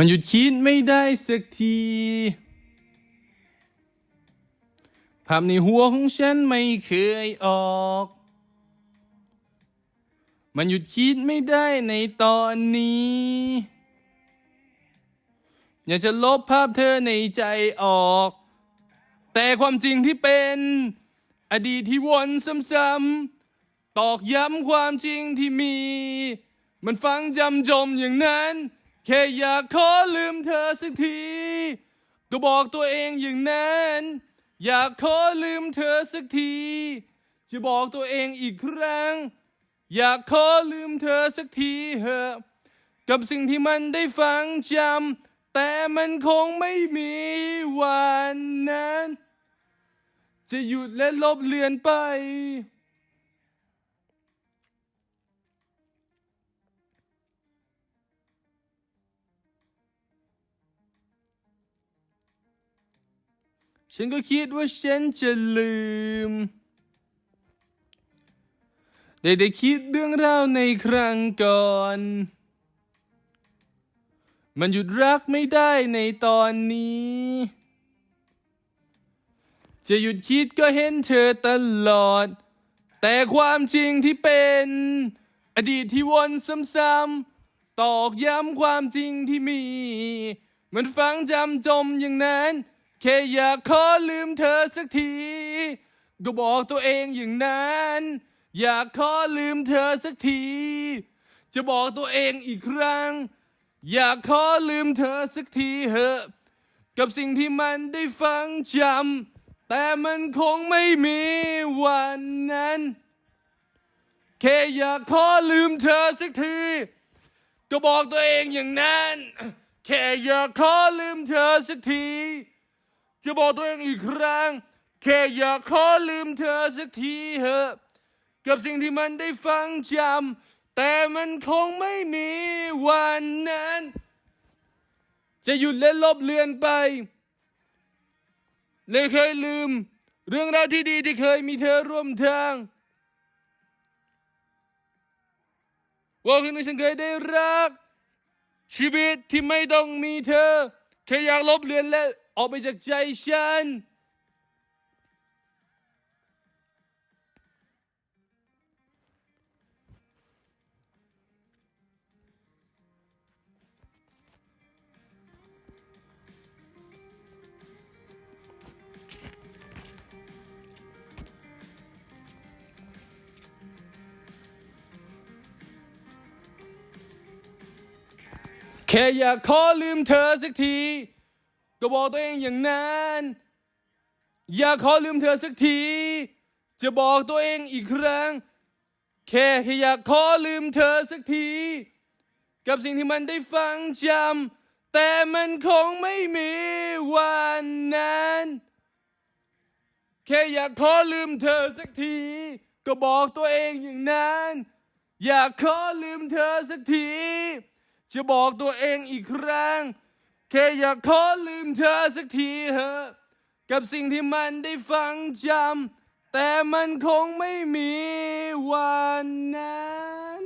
มันหยุดคิดไม่ได้สักที ภาพในหัวของฉันไม่เคยออก มันหยุดคิดไม่ได้ในตอนนี้ อยากจะลบภาพเธอในใจออก แต่ความจริงที่เป็น อดีตที่วนซ้ำๆตอกย้ำความจริงที่มี มันฟังจำจมอย่างนั้น แค่อยากขอลืมเธอสักที ก็บอกตัวเองอย่างนั้น อยากขอลืมเธอสักที จะบอกตัวเองอีกครั้ง อยากขอลืมเธอสักทีเหอะกับสิ่งที่มันได้ฟังจำแต่มันคงไม่มีวันนั้น จะหยุดและลบเลือนไป ฉันก็คิดว่าฉันจะลืม ได้ได้คิดเรื่องราวในครั้งก่อน มันหยุดรักไม่ได้ในตอนนี้ จะหยุดคิดก็เห็นเธอตลอด แต่ความจริงที่เป็น อดีตที่วนซ้ำๆตอกย้ำความจริงที่มี มันฟังจำจมอย่างนั้น แค่อยากขอลืมเธอสักที ก็บอกตัวเองอย่างนั้น อยากขอลืมเธอสักที จะบอกตัวเองอีกครั้ง อยากขอลืมเธอสักทีเหอะกับสิ่งที่มันได้ฟังจำแต่มันคงไม่มีวันนั้น แค่อยากขอลืมเธอสักที ก็บอกตัวเองอย่างนั้น แค่อยากขอลืมเธอสักที จะบอกตัวเองอีกครั้ง แค่อยากขอลืมเธอสักทีเหอะกับสิ่งที่มันได้ฟังจำแต่มันคงไม่มีวันนั้น จะหยุดและลบเลือนไปเลยเคยลืม เรื่องราวที่ดีที่เคยมีเธอร่วมทางว่าคืนนี้ฉันเคยได้รัก ชีวิตที่ไม่ต้องมีเธอ แค่อยากลบเลือนและ ออกไปจากใจฉัน แค่อยากขอลืมเธอสักที ก็บอกตัวเองอย่างนั้น อยากขอลืมเธอสักที จะบอกตัวเองอีกครั้ง แค่แค่อยากขอลืมเธอสักที กับสิ่งที่มันได้ฟังจำแต่มันคงไม่มีวันนั้น แค่อยากขอลืมเธอสักที ก็บอกตัวเองอย่างนั้น อยากขอลืมเธอสักที จะบอกตัวเองอีกครั้ง แค่อยากขอลืมเธอสักทีเหอะกับสิ่งที่มันได้ฟังจำแต่มันคงไม่มีวันนั้น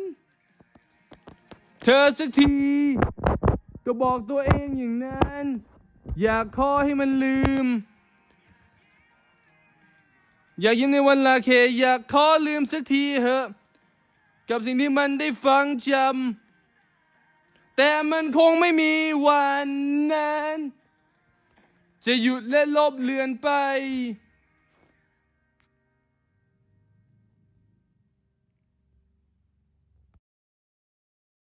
เธอสักที ก็บอกตัวเองอย่างนั้น อยากขอให้มันลืม อยากยิ้มในวันลาเค อยากขอลืมสักทีเหอะ กับสิ่งที่มันได้ฟังจำ แต่มันคงไม่มีวันนั้น จะหยุดและลบเลือนไป